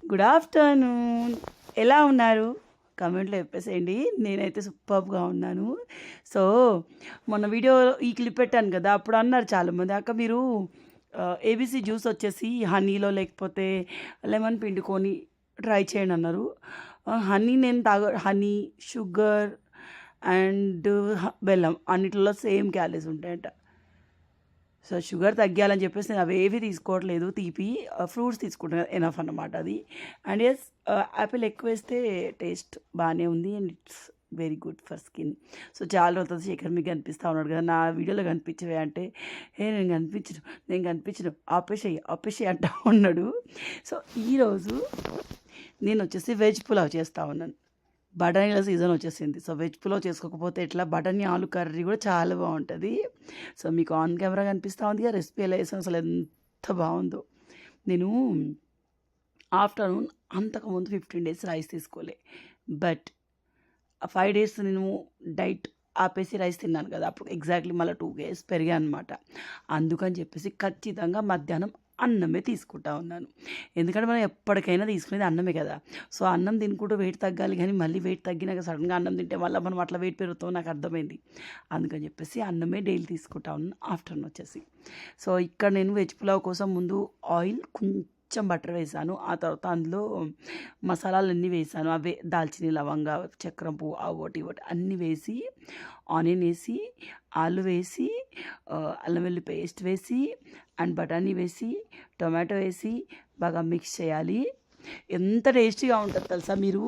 Good afternoon. ఎలా ఉన్నారు? కమెంట్లో చెప్పేసేయండి. నేనైతే సూపర్గా ఉన్నాను. సో మొన్న వీడియో ఈ క్లిప్ పెట్టాను కదా అప్పుడు అన్నారు చాలామంది అక్క మీరు ఏబీసీ జ్యూస్ వచ్చేసి హనీలో లేకపోతే లెమన్ పిండుకొని ట్రై చేయండి అన్నారు. హనీ నేను తాగ హనీ షుగర్ అండ్ బెల్లం అన్నిటిలో సేమ్ క్యాలరీస్ ఉంటాయంట. సో షుగర్ తగ్గాలని చెప్పేసి నేను అవేవి తీసుకోవట్లేదు. తీపి ఫ్రూట్స్ తీసుకుంటాను ఎనఫ్ అన్నమాట అది. అండ్ ఎస్ యాపిల్ ఎక్కువ వేస్తే టేస్ట్ బాగానే ఉంది and it's very good for skin so చాలా రోజులు శేఖర్ మీకు కనిపిస్తూ ఉన్నాడు కదా నా వీడియోలో కనిపించవే అంటే ఏ నేను కనిపించను నేను కనిపించను ఆపేసేయి ఆపేసేయి అంటా ఉన్నాడు. సో ఈరోజు నేను వచ్చేసి వెజ్ పులావ్ చేస్తూ ఉన్నాను. బఠానీల సీజన్ వచ్చేసింది. సో వెజ్ పులావ్ చేసుకోకపోతే ఎట్లా? బఠానీ ఆలు కర్రీ కూడా చాలా బాగుంటుంది. సో మీకు ఆన్ కెమెరా కనిపిస్తూ ఉంది రెసిపీ ఎలా వేసాను అసలు ఎంత బాగుందో. నేను ఆఫ్టర్నూన్ అంతకుముందు ఫిఫ్టీన్ డేస్ రైస్ తీసుకోలే. బట్ ఫైవ్ డేస్ నేను డైట్ ఆపేసి రైస్ తిన్నాను కదా అప్పుడు ఎగ్జాక్ట్లీ మళ్ళీ టూ డేస్ పెరిగా అనమాట అందుకని చెప్పేసి ఖచ్చితంగా మధ్యాహ్నం అన్నమే తీసుకుంటా ఉన్నాను. ఎందుకంటే మనం ఎప్పటికైనా తీసుకునేది అన్నమే కదా. సో అన్నం తినుకుంటూ వెయిట్ తగ్గాలి కానీ మళ్ళీ వెయిట్ తగ్గినాక సడన్గా అన్నం తింటే మళ్ళీ మనం అట్లా వెయిట్ పెరుగుతాం నాకు అర్థమైంది. అందుకని చెప్పేసి అన్నమే డైలీ తీసుకుంటా ఉన్నాను ఆఫ్టర్నూన్ వచ్చేసి. సో ఇక్కడ నేను వెజ్ పులావ్ కోసం ముందు ఆయిల్ కొంచెం బటర్ వేసాను. ఆ తర్వాత అందులో మసాలాలు అన్నీ వేసాను. అవే దాల్చిన లవంగా చక్రం పువ్వు ఆ ఒకటి అన్నీ వేసి ఆనియన్ వేసి ఆలు వేసి అల్లం వెల్లి పేస్ట్ వేసి అండ్ బఠానీ వేసి టొమాటో వేసి బాగా మిక్స్ చేయాలి. ఎంత టేస్టీగా ఉంటుంది తెలుసా మీరు?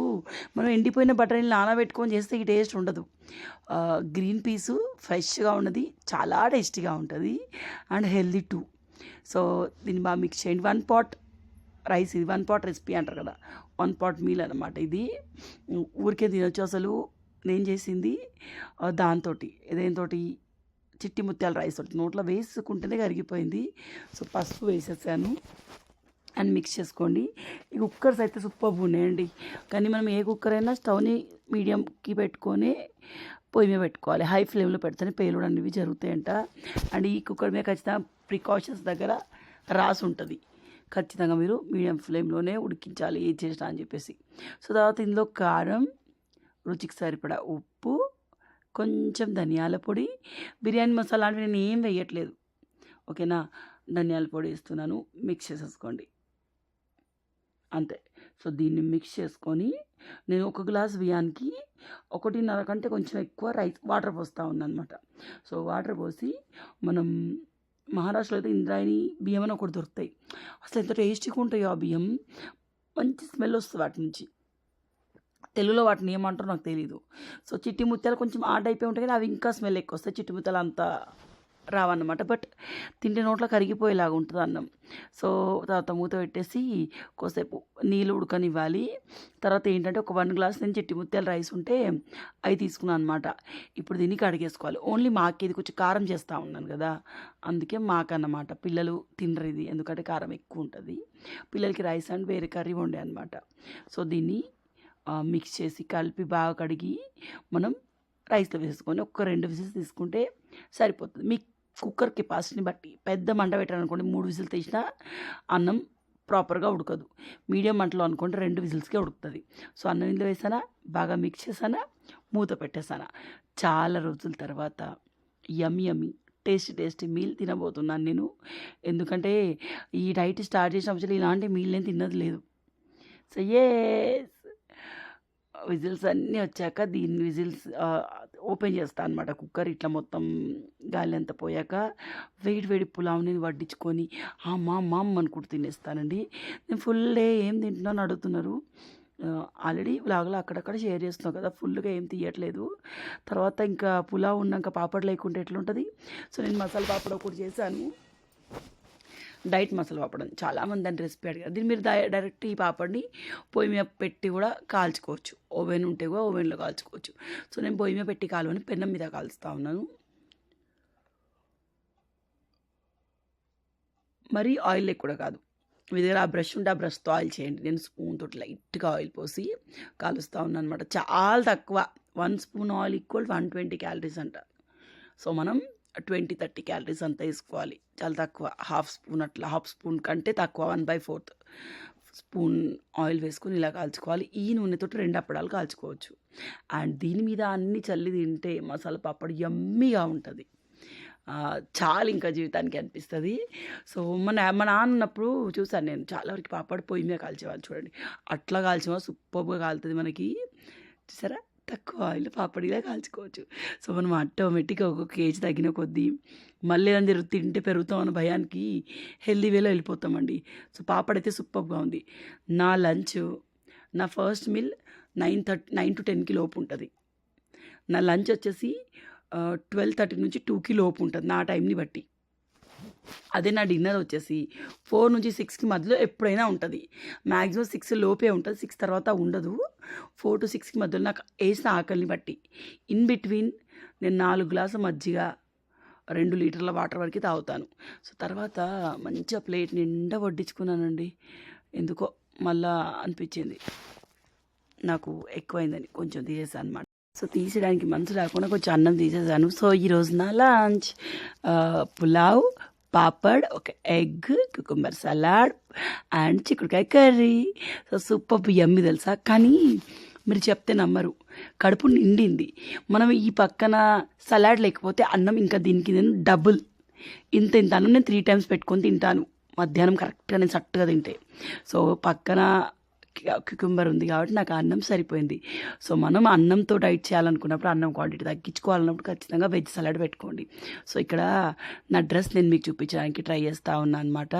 మనం ఎండిపోయిన బఠానీలు నానబెట్టుకొని చేస్తే ఈ టేస్ట్ ఉండదు. గ్రీన్ పీసు ఫ్రెష్గా ఉన్నది చాలా టేస్టీగా ఉంటుంది అండ్ హెల్దీ టూ. సో దీన్ని బాగా మిక్స్ చేయండి. వన్ పాట్ రైస్ ఇది వన్ పాట్ రెసిపీ అంటారు కదా వన్ పాట్ మీల్ అనమాట ఇది. ఊరికే తినొచ్చు అసలు నేను చేసింది దాంతో దేనితోటి చిట్టి ముత్యాల రైస్ ఒకటి నోట్లో వేసుకుంటేనే కరిగిపోయింది. సో పసుపు వేసేసాను. అండ్ మిక్స్ చేసుకోండి. ఈ కుక్కర్స్ అయితే సూపర్ ఉన్నాయండి. కానీ మనం ఏ కుక్కర్ అయినా స్టవ్ని మీడియంకి పెట్టుకొని పొయ్యి మీద పెట్టుకోవాలి. హై ఫ్లేమ్లో పెడితేనే పేలుడు అనేవి జరుగుతాయంట. అండ్ ఈ కుక్కర్ మీద ఖచ్చితంగా ప్రికాషన్స్ దగ్గర రాసి ఉంటుంది. ఖచ్చితంగా మీరు మీడియం ఫ్లేమ్లోనే ఉడికించాలి ఏది చేసినా అని చెప్పేసి. సో తర్వాత ఇందులో కారం రుచికి సరిపడా ఉప్పు కొంచెం ధనియాల పొడి బిర్యానీ మసాలా లాంటివి నేను ఏం వేయట్లేదు. ఓకేనా? ధనియాల పొడి వేస్తున్నాను. మిక్స్ చేసేసుకోండి. అంతే. సో దీన్ని మిక్స్ చేసుకొని నేను ఒక గ్లాస్ బియ్యానికి ఒకటిన్నర కంటే కొంచెం ఎక్కువ రైస్ వాటర్ పోస్తూ ఉందన్నమాట. సో వాటర్ పోసి మనం మహారాష్ట్రలో అయితే ఇంద్రాయణి బియ్యం అని ఒకటి దొరుకుతాయి. అసలు ఎంత టేస్టీగా ఉంటాయో ఆ బియ్యం. మంచి స్మెల్ వస్తుంది వాటి నుంచి. తెలుగులో వాటిని ఏమంటారో నాకు తెలియదు సో చిట్టి ముత్యాలు కొంచెం ఆడ్ అయిపోయి ఉంటాయి కానీ అవి ఇంకా స్మెల్ ఎక్కువ వస్తాయి. చిట్టి ముత్యాలు అంత రావన్నమాట. బట్ తింటే నోట్లో కరిగిపోయేలాగా ఉంటుంది అన్నం. సో తర్వాత మూత పెట్టేసి కొద్దిసేపు నీళ్ళు ఉడకనివ్వాలి. తర్వాత ఏంటంటే ఒక వన్ గ్లాస్ నేను చిట్టి ముత్యాల రైస్ ఉంటే అవి తీసుకున్నాను అనమాట ఇప్పుడు దీన్ని కడిగేసుకోవాలి. ఓన్లీ మాకు ఇది కొంచెం కారం చేస్తూ ఉన్నాను కదా అందుకే మాకన్నమాట. పిల్లలు తినరు ఇది ఎందుకంటే కారం ఎక్కువ ఉంటుంది. పిల్లలకి రైస్ అండ్ వేరే కర్రీ వండే అనమాట సో దీన్ని మిక్స్ చేసి కలిపి బాగా కడిగి మనం రైస్లో వేసుకొని ఒక రెండు విజిల్స్ తీసుకుంటే సరిపోతుంది. మీ కుక్కర్ కెపాసిటీని బట్టి పెద్ద మంట పెట్టారనుకోండి మూడు విజిల్ తీసినా అన్నం ప్రాపర్గా ఉడకదు. మీడియం మంటలో అనుకుంటే రెండు విజిల్స్కే ఉడుకుతుంది. సో అన్నం ఇందులో వేసానా? బాగా మిక్స్ చేసానా? మూత పెట్టేసానా? చాలా రోజుల తర్వాత yum yummy tasty tasty meal తినబోతున్నాను నేను. ఎందుకంటే ఈ డైట్ స్టార్ట్ చేసినప్పుడు ఇలాంటి మీల్ నేను తిన్నది లేదు. సో ఏ విజిల్స్ అన్నీ వచ్చాక దీన్ని విజిల్స్ ఓపెన్ చేస్తాను అనమాట కుక్కర్ ఇట్లా మొత్తం గాలి అంతా పోయాక వేడి వేడి పులావ్ని వడ్డించుకొని అమ్మా మామ్ అనుకుంటూ తినేస్తానండి. నేను ఫుల్ డే ఏం తింటున్నాను అడుగుతున్నారు. ఆల్రెడీ వ్లాగ్లో అక్కడక్కడ షేర్ చేస్తున్నావు కదా ఫుల్గా ఏం తీయట్లేదు. తర్వాత ఇంకా పులావ్ ఉన్నాక పాపడ్ లేకుంటే ఎట్లుంటుంది? సో నేను మసాలా పాపడ్ ఒకటి చేశాను. డైట్ మసాలా పాపడం. చాలామంది దాని రెసిపీ అడిగారు. దీన్ని మీరు డై- డైరెక్ట్ ఈ పాపడిని పొయ్యి మీద పెట్టి కూడా కాల్చుకోవచ్చు. ఓవెన్ ఉంటే కూడా ఓవెన్లో కాల్చుకోవచ్చు. సో నేను పొయ్యి మీద పెట్టి కాలువని పెన్నం మీద కాల్చుతా ఉన్నాను. మరి ఆయిల్ కూడా కాదు. మీ దగ్గర ఆ బ్రష్ ఉంటే ఆ బ్రష్తో ఆయిల్ చేయండి. నేను స్పూన్ తోటి లైట్గా ఆయిల్ పోసి కాలుస్తూ ఉన్నాను అనమాట చాలా తక్కువ. One spoon oil equal one twenty calories అంట. సో మనం ట్వంటీ థర్టీ క్యాలరీస్ అంతా వేసుకోవాలి. చాలా తక్కువ. హాఫ్ స్పూన్ అట్లా హాఫ్ స్పూన్ కంటే తక్కువ. One by fourth spoon oil వేసుకొని ఇలా కాల్చుకోవాలి. ఈ నూనెతో రెండు అప్పడాలు కాల్చుకోవచ్చు. అండ్ దీని మీద అన్ని చల్లి తింటే మసాలా పాపడ్ యమ్మీగా ఉంటుంది. చాలా ఇంకా జీవితానికి అనిపిస్తుంది. సో మన మా నాన్న ఉన్నప్పుడు చూసాను నేను చాలా వరకు పాపడ్ పొయ్యి మీద కాల్చేవాళ్ళు చూడండి. అట్లా కాల్చేవా సూపర్గా కాలుతుంది మనకి. చూసారా? తక్కువ ఆయిల్ పాపడిలా కాల్చుకోవచ్చు. సో మనం ఆటోమేటిక్గా ఒక కేజీ తగ్గిన కొద్దీ మళ్ళీ ఏదైనా తిరుగు తింటే పెరుగుతాం అన్న భయానికి హెల్దీ వేలో వెళ్ళిపోతామండి. సో పాపడ్ అయితే సూపర్గా ఉంది. నా లంచ్ నా first meal nine thirty nine to టెన్కి లోపు ఉంటుంది. నా లంచ్ వచ్చేసి ట్వెల్వ్ థర్టీ నుంచి టూకి లోపు ఉంటుంది నా టైంని బట్టి. అదే నా డిన్నర్ వచ్చేసి ఫోర్ నుంచి సిక్స్కి మధ్యలో ఎప్పుడైనా ఉంటుంది. మ్యాక్సిమం సిక్స్ లోపే ఉంటుంది. సిక్స్ తర్వాత ఉండదు. ఫోర్ టు సిక్స్కి మధ్యలో నాకు వేసిన ఆకలిని బట్టి. ఇన్ బిట్వీన్ నేను నాలుగు గ్లాసు మజ్జిగ రెండు లీటర్ల వాటర్ వరకు తాగుతాను. సో తర్వాత మంచిగా ప్లేట్ నిండా వడ్డించుకున్నానండి. ఎందుకో మళ్ళా అనిపించింది. నాకు ఎక్కువైందని కొంచెం తీసేసాను అనమాట సో తీసేయడానికి మనసు రాకుండా కొంచెం అన్నం తీసేసాను. సో ఈరోజు నా లంచ్ పులావ్ పాపడ్ ఒక ఎగ్ కుకుంబర్ సలాడ్ అండ్ చిక్కుడుకాయ కర్రీ సో సూపర్ యమ్మి తెలుసా కానీ మీరు చెప్తే నమ్మరు కడుపు నిండింది మనం ఈ పక్కన సలాడ్ లేకపోతే అన్నం ఇంకా దీనికి నేను డబుల్ ఇంత ఇంత అన్నం నేను త్రీ టైమ్స్ పెట్టుకొని తింటాను మధ్యాహ్నం కరెక్ట్గా నేను సట్టుగా తింటే సో పక్కన క్యుకుంబర్ ఉంది కాబట్టి నాకు అన్నం సరిపోయింది. సో మనం అన్నంతో డైట్ చేయాలనుకున్నప్పుడు అన్నం క్వాంటిటీ తగ్గించుకోవాలన్నప్పుడు ఖచ్చితంగా వెజ్ సలాడ్ పెట్టుకోండి. సో ఇక్కడ నా డ్రెస్ నేను మీకు చూపించడానికి ట్రై చేస్తూ ఉన్నాను అనమాట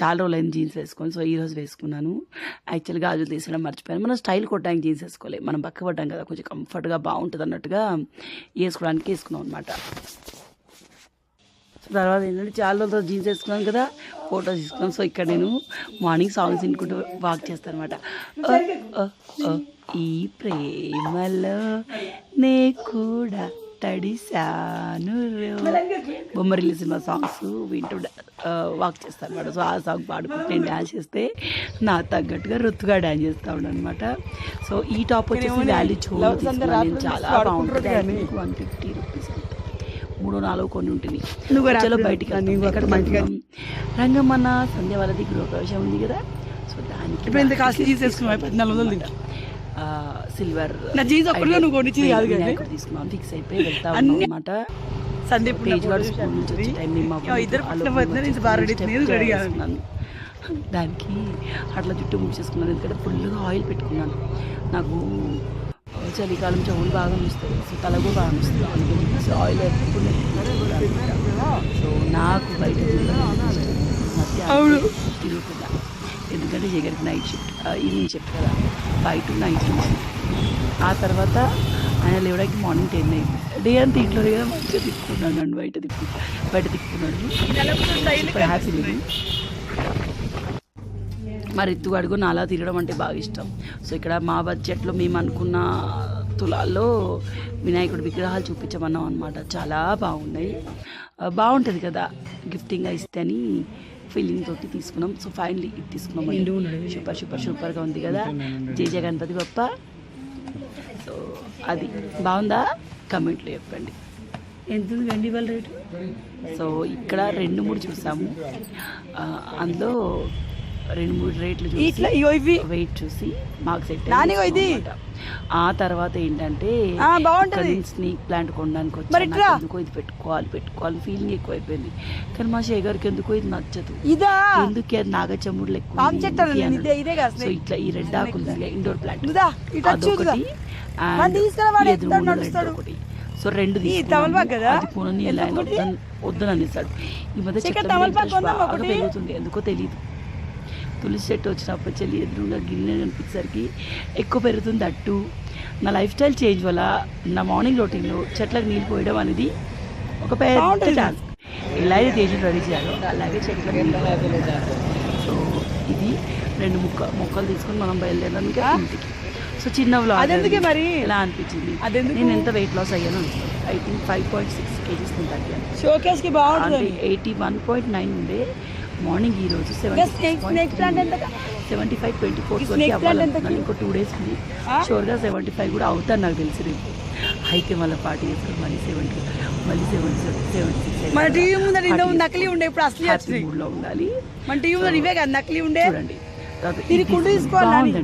చాలా రోజులైన జీన్స్ వేసుకొని సో ఈరోజు వేసుకున్నాను. యాక్చువల్గా గాజులు తీసడం మర్చిపోయాను. మనం స్టైల్ కొట్టడానికి జీన్స్ వేసుకోలేదు మనం పక్క పడ్డాం కదా కొంచెం కంఫర్ట్గా బాగుంటుంది అన్నట్టుగా వేసుకోవడానికి వేసుకున్నాం అనమాట తర్వాత ఏంటంటే చాలా రోజులు జీన్స్ వేసుకున్నాను కదా ఫోటోస్ తీసుకున్నాను. సో ఇక్కడ నేను మార్నింగ్ సాంగ్స్ వినుకుంటూ వాక్ చేస్తాను అనమాట ఈ ప్రేమలో నే కూడా తడిశాను బొమ్మరిల్లి సినిమా సాంగ్స్ వింటూ వాక్ చేస్తాను అనమాట సో ఆ సాంగ్ పాడుకుంటూ నేను డ్యాన్స్ చేస్తే నా తగ్గట్టుగా రుత్తుగా డ్యాన్స్ చేస్తా ఉన్నాను అనమాట సో ఈ టాప్ వచ్చేసి వాల్యూ నేను చాలా బాగుంటుంది. వన్ ఫిఫ్టీ రూపీస్ మూడో నాలుగు కొన్ని ఉంటుంది చలో బయటికి? రంగమన్న సంధ్య వాళ్ళది గృహప్రవేశం ఉంది కదా. సో దానికి కాస్ట్ పద్నాలుగు వందలు తింటా. ఆ, సిల్వర్ నా జీన్స్ ఒక్కడిగా నువ్వు కాదు తీసుకున్నాను ఫిక్స్ అయిపోయి వెళ్తా అనమాట సందీప్ దానికి అట్లా జుట్టు ముడిచేసుకున్నాను ఎందుకంటే ఫుల్గా ఆయిల్ పెట్టుకున్నాను. నాకు చలికాలం చెవులు బాగా నొస్తాయి సో తల కూడా బాగా నొస్తుంది అందుకని ఆయిల్ సో నాకు బయట. తిరుగుతుందా ఎందుకంటే జగన్కి నైట్ షిఫ్ట్ ఈవినింగ్ షిఫ్ట్ కదా. ఫైవ్ టు నైట్ నుంచి ఆ తర్వాత ఆయన లేవడానికి మార్నింగ్ టెన్ అయింది. డే అంతా ఇంట్లో కదా మంచిగా తిప్పుకున్నాడు నన్ను బయట తిప్పు బయట తిప్పుకున్నాడు. ఇప్పుడు హ్యాపీ లేదు మరి ఎత్తుగడుగు నాలా తిరగడం అంటే బాగా ఇష్టం. సో ఇక్కడ మా బడ్జెట్లో మేము అనుకున్న తులాల్లో వినాయకుడి విగ్రహాలు చూపించమన్నాం అనమాట చాలా బాగున్నాయి. బాగుంటుంది కదా గిఫ్టింగ్గా ఇస్తే అని ఫీలింగ్ తోటి తీసుకున్నాం. సో ఫైనలీ ఇది తీసుకున్నాం సూపర్ సూపర్ సూపర్గా ఉంది కదా. జై జయ గణపతి బప్ప సో అది. బాగుందా? కమెంట్లో చెప్పండి. ఎంత ఉంది వెండి వాళ్ళ రేటు? సో ఇక్కడ రెండు మూడు చూసాము. అందులో రెండు మూడు రేట్లు ఇట్లా ఇవి. వెయిట్ చూసి మాకు సెట్ ఇది. ఆ తర్వాత ఏంటంటే బాగుంటది. స్నేక్ ప్లాంట్ కొనడానికి వచ్చి. ఎందుకో ఇది పెట్టుకోవాలి పెట్టుకోవాలి ఫీలింగ్ ఎక్కువైపోయింది. కానీ మా శేఖర్కి ఎందుకో ఇది నచ్చదు. ఇదా? ఎందుకు అది నాగచమ్ముడు కదా సో ఇట్లా ఈ రెడ్ ఆకులు ఇండోర్ ప్లాంట్. అదొకటి ఒకటి. సో రెండు పూనని ఒకటి? వద్దని అనేసాడు. ఈ మధ్య? పెరుగుతుంది. ఎందుకో తెలియదు తులసి చెట్టు వచ్చినప్పుడు చెల్లి ఎదురుగా గిన్నె కనిపించేసరికి ఎక్కువ పెరుగుతుంది అట్టు నా లైఫ్ స్టైల్ చేంజ్ వల్ల నా మార్నింగ్ రొటీన్లో చెట్లకు నీళ్ళు పోయడం అనేది ఒక పెద్ద. టాస్క్ ఎలా అయితే తేజు రెడీ చేయాలో అలాగే చెట్లకు నీళ్ళు. సో ఇది రెండు ముక్క మొక్కలు తీసుకొని మనం బయలుదేరడానికి ఇంటికి సో చిన్న అది. మరి? ఎలా అనిపించింది? నేను ఎంత వెయిట్ లాస్ అయ్యాను I think five point six kgs నేను తగ్గాను షోకేస్కి అంటే బాగుంటుంది ఎయిటీ వన్ పాయింట్ నైన్ ఉండే మార్నింగ్ ఈ రోజు? సెవెంటీ ఫైవ్ ట్వంటీ ఫోర్ ఇంకో టూ డేస్ ఉంది? షూర్గా సెవెంటీ ఫైవ్ కూడా అవుతాను నాకు తెలిసి రేపు. అయితే మళ్ళీ పార్టీ చేస్తారు. మళ్ళీ సెవెంటీ మళ్ళీ సెవెంటీ సెవెంటీ సిక్స్ మన టీవీ ముందర నకిలీ ఉండే ఇప్పుడు అసలీ మూడ్లో ఉండాలి. మన టీవీ ముందర ఇవే కదా నకిలీ ఉండే? చూడండి.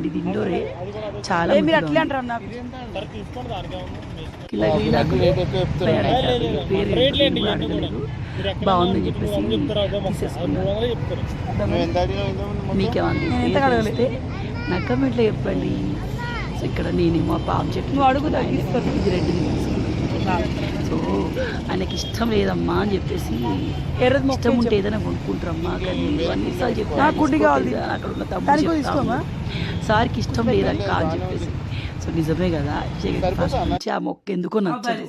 ఇది ఇండోరే చాలా మీరు అట్లే. అంటారు నాకు? నాకు. బాగుందని చెప్పేసి మీకేమన్నా నేను ఎంత అడగలేదు. తెలిస్తే నా కమెంట్లో చెప్పండి. ఇక్కడ నేనేమో పాప చెట్టు నువ్వు అడుగు, ఆయన తగ్గిస్తాను. ఇది రెడ్ సో ఆయనకి ఇష్టం లేదమ్మా అని చెప్పేసి ఇష్టం ఉంటే ఏదైనా కొనుక్కుంటారమ్మా కానీ అన్నిసార్లు కావాలి. అక్కడ ఉన్న తమ్ముడు. సార్కి ఇష్టం లేదని కాదు చెప్పేసి. సో నిజమే కదా. జగన్ ఫస్ట్ నుంచి ఆ మొక్క ఎందుకో నచ్చదు.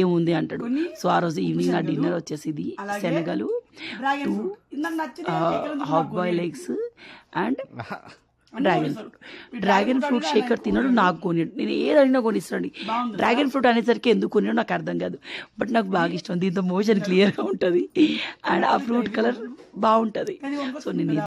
ఏముంది అంటాడు. సో ఆ రోజు ఈవినింగ్ నా డిన్నర్ వచ్చేసి ఇది శనగలు half boil eggs and dragon fruit dragon fruit shaker తినడు నాకు కొనిడు నేను ఏదైనా కొనిస్తాడు డ్రాగన్ ఫ్రూట్ అనేసరికి ఎందుకు కొనిడో నాకు అర్థం కాదు. బట్ నాకు బాగా ఇష్టం. దీంతో మోషన్ క్లియర్గా ఉంటుంది. అండ్ ఆ ఫ్రూట్ కలర్ బాగుంటుంది. సో నేను